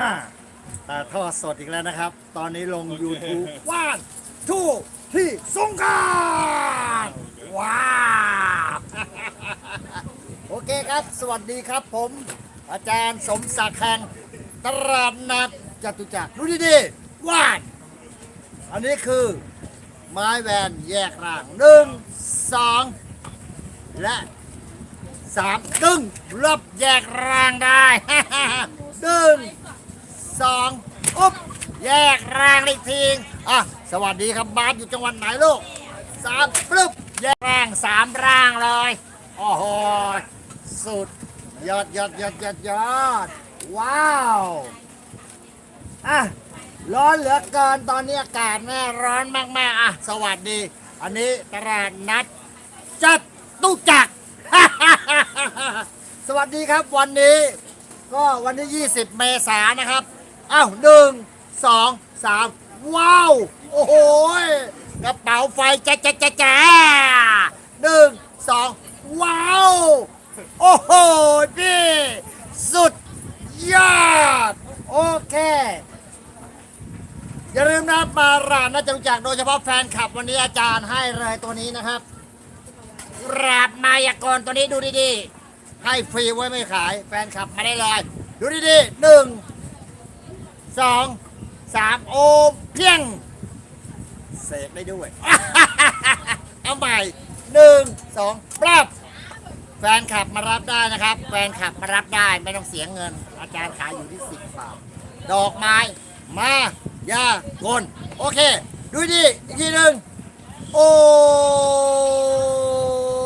อ่าแต่ทอดสดอีกแล้วนะครับ ตอนนี้ลง YouTube ว่านทู่ที่สงกรารว้าวโอเคครับ สวัสดีครับผม อาจารย์สมศักดิ์แห่งตลาดนัดจตุจักรดูดีๆว่านอันนี้คือไม้แวนแยกร่างหนึ่งสองและสามดึงรับแยกร่างได้ดึง สองอุ๊บ แยกร่างอีกทีอะ สวัสดีครับบาสอยู่จังหวัดไหนลูกสามปึ๊บแยกร่างสามร่างเลย โอ้โห สุด ยอดยอดยอดยอดยอด ว้าว อะ ร้อนเหลือเกินตอนนี้อากาศแม่ร้อนมาก ๆ อะ สวัสดี อันนี้ตลาดนัดจัดตุจักรสวัสดีครับวันนี้ ก็วันที่ 20 เมษายนนะครับ อ้าวหนึ่งสองสามว้าว โอ้โหยกระเป๋าไฟแจ๊ะแจ๊ะแจ๊ะจ๊ะหนึ่งสองว้าว โอ้โหพี่สุดยอด โอเค อย่าลืมนะมาร้านน่าจะรู้จักโดยเฉพาะแฟนคลับวันนี้อาจารย์ให้เลยตัวนี้นะครับกราบมายากรตัวนี้ดูดีๆ ให้ฟรีไว้ไม่ขายแฟนคลับมาได้เลย ดูดีๆหนึ่ง สองสามโอมเพียงเสกได้ด้วย เอาใหม่หนึ่งสองปรับ แฟนคลับมารับได้นะครับ แฟนคลับมารับได้ไม่ต้องเสียเงิน อาจารย์ขายอยู่ที่สิบบาทดอกไม้ มายากลโอเค ดูดิอีกทีหนึ่งโอ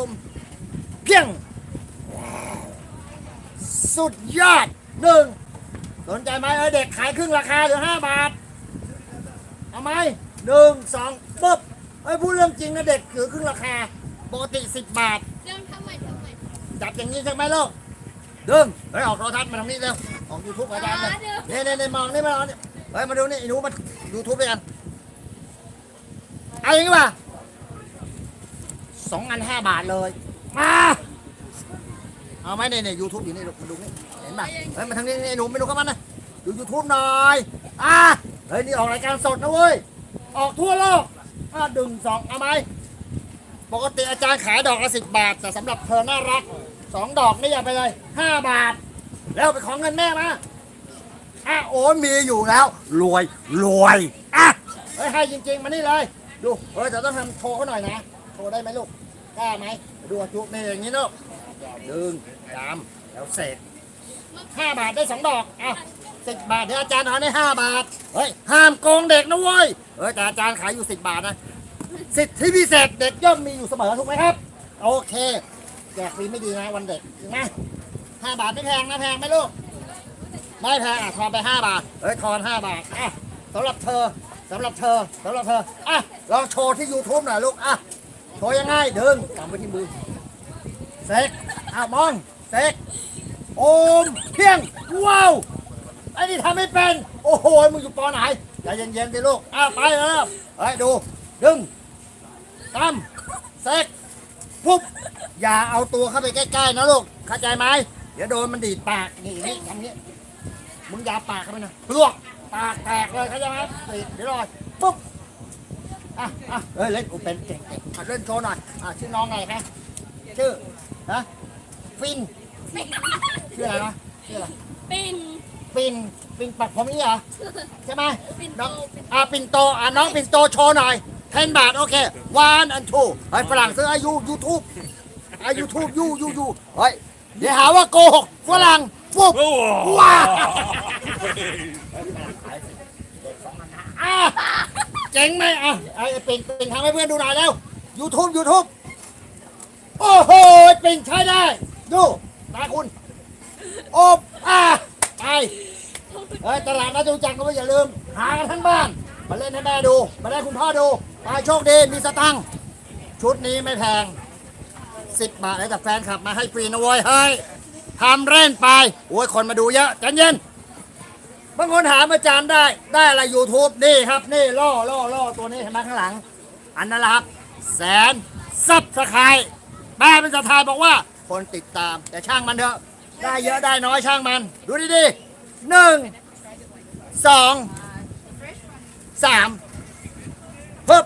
มเพียงว้าวสุดยอดหนึ่ง สนใจไหมเออเด็กขายครึ่งราคาเหลือห้าบาทเอาไหมหนึ่งสองปุ๊บเฮ้ยพูดเรื่องจริงนะเด็กเหลือครึ่งราคาปกติสิบบาทเดินทำไมทำไมจับอย่างนี้ใช่ไหมลูกดึงเฮ้ยออกโทรทัศน์มาทางนี้เร็วออกยูทูบอาจารย์เลยเนี่ยเนี่ยเนี่ยมองนี่มามองนี่เฮ้ยมาดูนี่ไอ้หนูมายูทูบด้วยกันเอาอย่างนี้ป่ะสองอันห้าบาทเลยมาเอาไหมเนี่ยเนี่ยยูทูบอยู่นี่ลูกมาดูนี่ เห็นป่ะเฮ้ยมาทางนี้นี่ไอ้หนูไม่ดูเข้ามานะดูยูทูบหน่อยอะเฮ้ยนี่ออกรายการสดนะเว้ยออกทั่วโลกอะดึงสองเอาไหมปกติอาจารย์ขายดอกละสิบบาท แต่สำหรับเธอน่ารักสองดอกนี่อย่าไปเลยห้าบาท แล้วไปของเงินแม่มาอะโอ้มีอยู่แล้ว รวยรวยอะเฮ้ยให้จริง ๆ มานี่เลย ดูเฮ้ยแต่ต้องทำโชว์เขาหน่อยนะโชว์ได้ไหมลูกกล้าไหมดูจุกนี่อย่างนี้ลูกดึงตามแล้วเสร็จ ห้าบาทได้สองดอกอะสิบบาทเดี๋ยวอาจารย์เอาให้ห้าบาท เฮ้ย ห้ามโกงเด็กนะเว้ย เฮ้ย แต่อาจารย์ขายอยู่สิบบาทนะ สิทธิพิเศษเด็กย่อมมีอยู่เสมอถูกไหมครับ โอเคแจกฟรีไม่ดีนะวันเด็กจริงไหมห้าบาทไม่แพงนะแพงไหมลูก ไม่แพงอะทอนไปห้าบาท เฮ้ยทอนห้าบาท อะสำหรับเธอสำหรับเธอสำหรับเธอ อะ ลองโชว์ที่ YouTube หน่อยลูก อะ โชว์ยังไงเดึงกำไปที่มือเสกอะมองเสก โอมเพียงว้าวไอ้นี่ทำไม่เป็น โอ้โหมึงอยู่ปอไหนใจเย็นๆสิลูกอะไปแล้วเฮ้ยดู ดึงตามเสกปุ๊บอย่าเอาตัวเข้าไปใกล้ๆนะลูกเข้าใจไหมเดี๋ยวโดนมันดีดปากนี่นี่ทำนี้มึงอย่าปากเข้าไปนะลวกปากแตกเลยเข้าใจไหมติดเดี๋ยวรอยปุ๊บอะอะเฮ้ยเล่นกูเป็นเก่งเก่งเล่นโชว์หน่อยอะชื่อน้องไรคะชื่อนะฟิน ชื่ออะไรนะชื่ออะไรปิ่นปินปินปักผมนี่เหรอใช่ไหมปิ่นโตน้องอะปินโตอะน้องปินโตโชว์หน่อยเทนบาทโอเค one and two เฮ้ยฝรั่งซื้ออายุยูทูบอายุทูบยูยูยูเฮ้ยเดี๋ยวหาว่าโกหกฝรั่งปุ๊บว้าวอะเจ๋งไหมอะไอ้ปิ่นปิ่นทำให้เพื่อนดูหน่อยแล้วยูทูบยูทูบโอ้โหปิ่นใช้ได้ ดูตาคุณโอบอะไปเฮ้ยตลาดนัดจตุจักรก็ไม่อย่าลืม หากันทั้งบ้าน มาเล่นให้แม่ดู มาได้คุณพ่อดูไปโชคดีมีสตังค์ชุดนี้ไม่แพงสิบบาทให้แต่แฟนขับมาให้ฟรีนะเว้ยเฮ้ยทำเล่นไปโอ้ยคนมาดูเยอะใจเย็นบางคนถามอาจารย์ได้ได้อะไร YouTube นี่ครับ นี่ล่อล่อล่อตัวนี้เห็นไหมข้างหลัง อันนั้นแหละครับ แสนซับสไครแม่เป็นสไทยบอกว่า คนติดตามแต่ช่างมันเถอะ ได้เยอะได้น้อยช่างมัน ดูดีๆหนึ่งสองสามปึ๊บ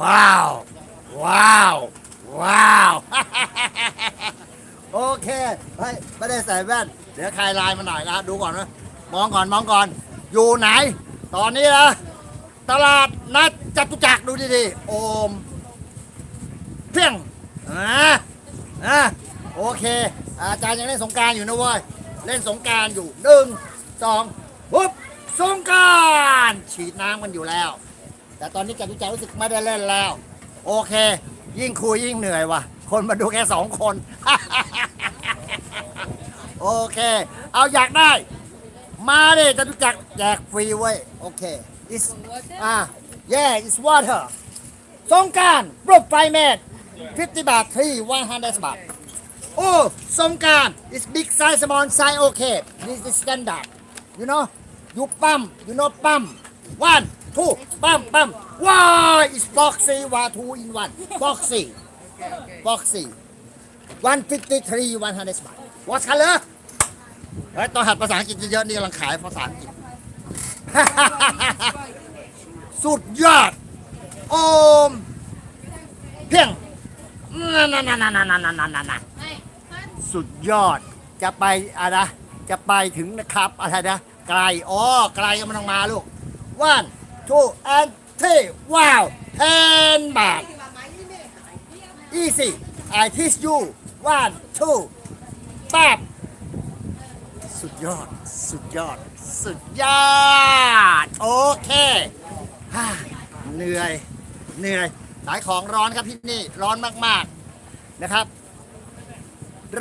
ว้าว ว้าว ว้าว โอเคเฮ้ยไม่ได้ใส่แว่น เดี๋ยวคลายลายมาหน่อยนะดูก่อนนะ มองก่อนมองก่อน อยู่ไหน ตอนนี้นะตลาดนัดจตุจักรดูดีๆโอม เพียงอ่าอ่า โอเค อาจารย์ยังเล่นสงการอยู่นะเว้ย เล่นสงการอยู่หนึ่งสองปุ๊บสงการฉีดน้ำกันอยู่แล้ว แต่ตอนนี้จตุจักรรู้สึกไม่ได้เล่นแล้ว โอเค ยิ่งคุยยิ่งเหนื่อยว่ะ คนมาดูแค่สองคน โอเค เอาอยากได้ มาดิจตุจักรแจกฟรีเว้ย โอเค is อ่า yeah is water สงการปลุกไฟเมตร50บาทที่100บาท โอ้สงกราร is big size small size okay this is standard you know you pump you know pump one two pump pump why is boxy one two in one boxy boxy 153 100บาท what color เฮ้ยต้องหัดภาษาอังกฤษเยอะๆนี่กำลังขายภาษาอังกฤษ สุดยอด โอม เพียงนั่นนั่นนั่นนั่นนั่นนั่นนั่น สุดยอด จะไปอะไรนะจะไปถึงนะครับอะไรนะไกลอ๋อไกลก็ไมันต้องมาลูก one two and three ว้าว ten บาท easy I teach you one two ปั๊บสุดยอด สุดยอด สุดยอด โอเคฮ่าเหนื่อย เหนื่อย ขายของร้อนครับที่นี่ ร้อนมาก ๆ นะครับ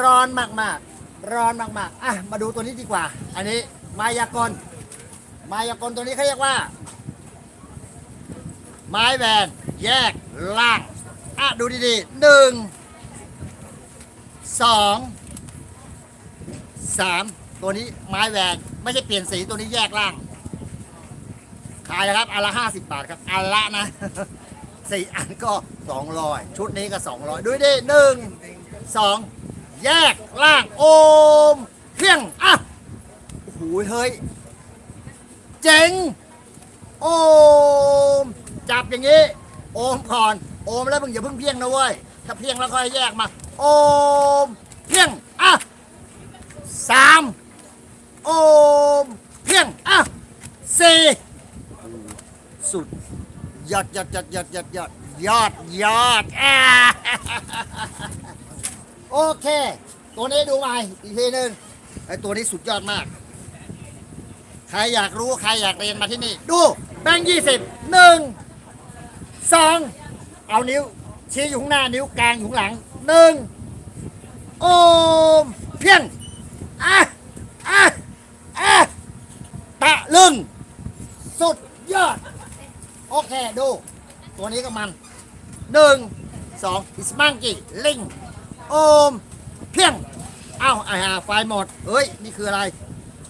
ร้อนมากๆ ร้อนมากๆ อะ มาดูตัวนี้ดีกว่า อันนี้มายากล มายากลตัวนี้เขาเรียกว่า ไม้แวนแยกล่าง อะ ดูดีๆหนึ่งสองสามตัวนี้ไม้แหวนไม่ใช่เปลี่ยนสีตัวนี้แยกล่าง ขายนะครับอันละห้าสิบบาทครับอันละนะสี่อันก็สองร้อยชุดนี้ก็สองร้อยดูดิหนึ่งสอง แยกล่างโอมเพียงอะโอ้โหเฮ้ย เจ๋ง โอม จับอย่างนี้ โอมก่อน โอมแล้วมึงอย่าเพิ่งเพียงนะเว้ย ถ้าเพียงแล้วค่อยแยกมา โอมเพียงอะสามโอมเพียงอะสี่สุดยอดยอดยอดยอดยอดยอดยอดยอดอะ โอเค ตัวนี้ดูใหม่อีกทีหนึ่งไอ้ตัวนี้สุดยอดมาก ใครอยากรู้ใครอยากเรียนมาที่นี่ ดูแบงค์ยี่สิบหนึ่งสองเอานิ้ว ชี้อยู่ข้างหน้านิ้วกลางอยู่ข้างหลังหนึ่งโอมเพียงอะอะอะตะลึง สุดยอด โอเค ดู ตัวนี้ก็มันหนึ่งสองอิสมังกี้ลิง โอมเพียงเอ้าไอ้ห่าไฟหมดเฮ้ย นี่คืออะไร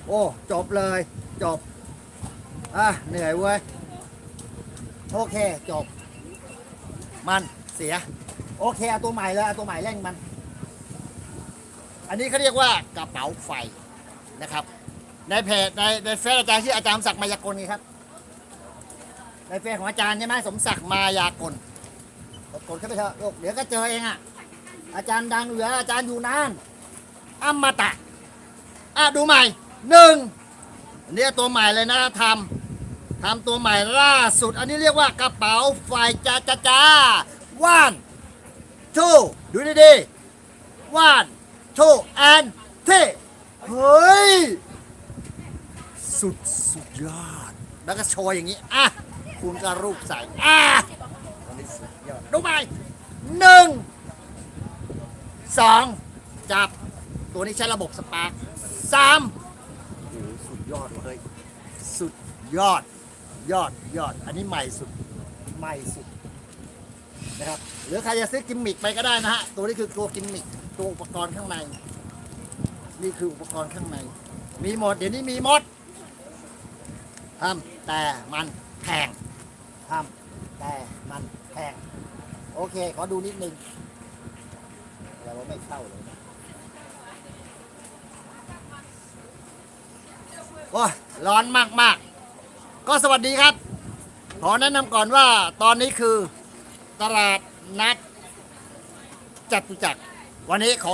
โอ้ จบเลย จบ อะ เหนื่อยเว้ย โอเค จบ มันเสีย โอเคเอาตัวใหม่เลยเอาตัวใหม่เร่งมัน อันนี้เขาเรียกว่ากระเป๋าไฟนะครับ ในเพจในในเฟซอาจารย์ที่ออาจารย์สมศักดิ์มายากลไงครับ ในเฟซของอาจารย์ใช่ไหมสมศักดิ์มายากลกดกดเข้าไปเถอะลูกเดี๋ยวก็เจอเองอะ อาจารย์ดังเหลืออาจารย์อยู่นานอมตะอะดูใหม่หนึ่งอันนี้ตัวใหม่เลยนะทำทำตัวใหม่ล่าสุด อันนี้เรียกว่ากระเป๋าไฟจ้าจ้าจ้า one two ดูดีๆ one two and three เฮ้ย สุดสุดยอด แล้วก็โชว์อย่างนี้ อะ คุณก็รูปใส่ อะดยอดดูไปหนึ่ง สองจับ ตัวนี้ใช้ระบบสปาร์คสามโอ้โหสุดยอดเลยสุดยอด ยอดยอด อันนี้ใหม่สุด ใหม่สุดนะครับ หรือใครจะซื้อกิมมิกไปก็ได้นะฮะ ตัวนี้คือตัวกิมมิก ตัวอุปกรณ์ข้างใน นี่คืออุปกรณ์ข้างใน มีหมด เดี๋ยวนี้มีหมดทำแต่มันแพงทำแต่มันแพงโอเค ขอดูนิดนึง ว่าไม่เข้าเลยนะโอ้ยร้อนมากมากก็สวัสดีครับ ขอแนะนำก่อนว่าตอนนี้คือตลาดนัดจตุจักรวันนี้ขอ